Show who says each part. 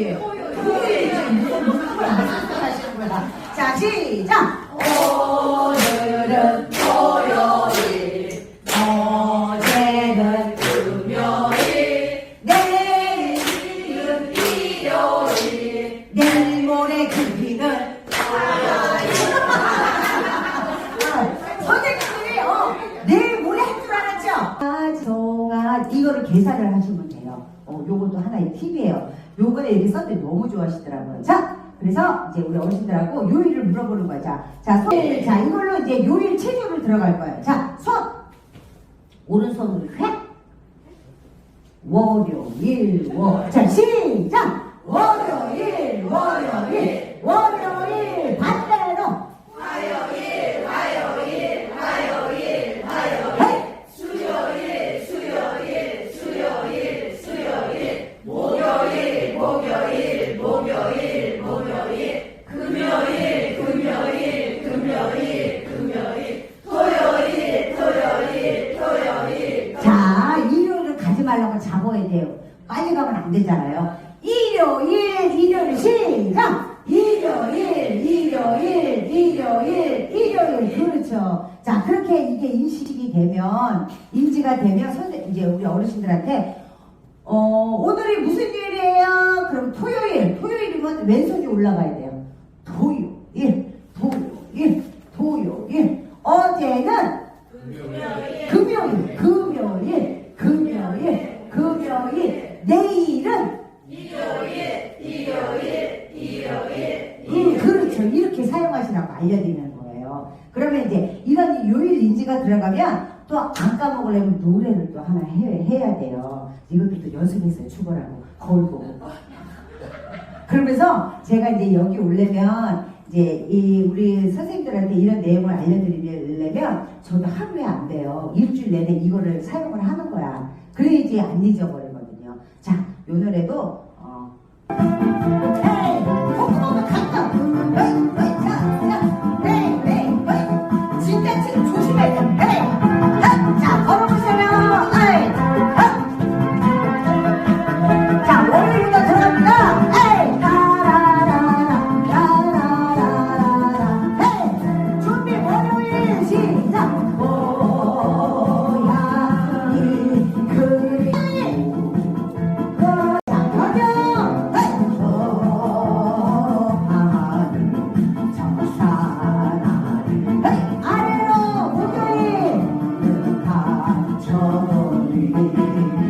Speaker 1: 예배. 토요일 무슨 무슨 하시는 거야. 자 시작. 오늘은 계산을 하시면 돼요. 어, 요것도 하나의 팁이에요. 요거를 이렇게 썼는데 너무 좋아하시더라고요. 자, 그래서 이제 우리 어르신들하고 요일을 물어보는 거야. 자, 자, 손, 자, 이걸로 이제 요일 체조를 들어갈 거예요. 자, 손! 오른손을 획! 월요일, 월. 자, 시작! 월요일, 월요일, 월요일, 말라고 잡아야 돼요. 빨리 가면 안 되잖아요. 일요일, 일요일 시작! 일요일, 일요일, 일요일, 일요일. 그렇죠. 자, 그렇게 이게 인식이 되면, 인지가 되면, 선생, 이제 우리 어르신들한테, 어, 오늘이 무슨 요일이에요? 그럼 토요일, 토요일이면 왼손이 올라가야 돼요. 토요일, 토요일, 토요일. 어제는 금요일, 금요일, 금요일, 금요일, 내일은 일요일, 일요일, 일요일. 음, 그렇죠. 이렇게 사용하시라고 알려드리는 거예요. 그러면 이제 이런 요일 인지가 들어가면 또 안 까먹으려면 노래를 또 하나 해, 해야 돼요. 이것도 또 연습했어요. 죽어라고. 거울 보고. 그러면서 제가 이제 여기 오려면 이제 이 우리 선생님들한테 이런 내용을 알려드리려면 저도 하루에 안 돼요. 일주일 내내 이거를 사용을 하는 거야. 그래야지 안 잊어버리거든요. 자, 요 노래도! Thank you.